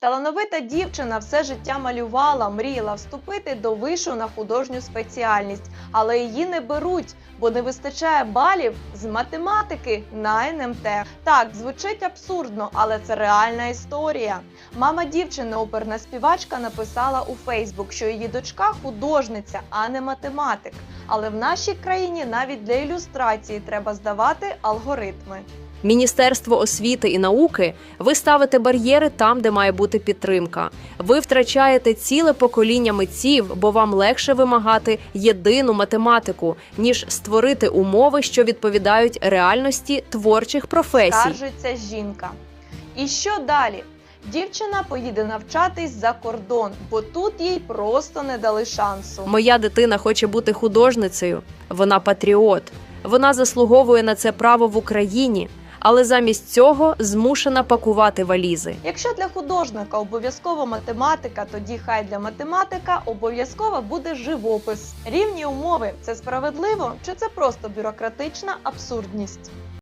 Талановита дівчина все життя малювала, мріяла вступити до вишу на художню спеціальність, але її не беруть, бо не вистачає балів з математики на НМТ. Так, звучить абсурдно, але це реальна історія. Мама дівчини, оперна співачка, написала у Фейсбук, що її дочка художниця, а не математик. Але в нашій країні навіть для ілюстрації треба здавати алгоритми. Міністерство освіти і науки ви ставите бар'єри там, де має бути підтримка. Ви втрачаєте ціле покоління митців, бо вам легше вимагати єдину математику, ніж створити умови, що відповідають реальності творчих професій. Скаржиться жінка. І що далі? Дівчина поїде навчатись за кордон, бо тут їй просто не дали шансу. Моя дитина хоче бути художницею. Вона патріот. Вона заслуговує на це право в Україні, але замість цього змушена пакувати валізи. Якщо для художника обов'язково математика, тоді хай для математика обов'язково буде живопис. Рівні умови це справедливо чи це просто бюрократична абсурдність?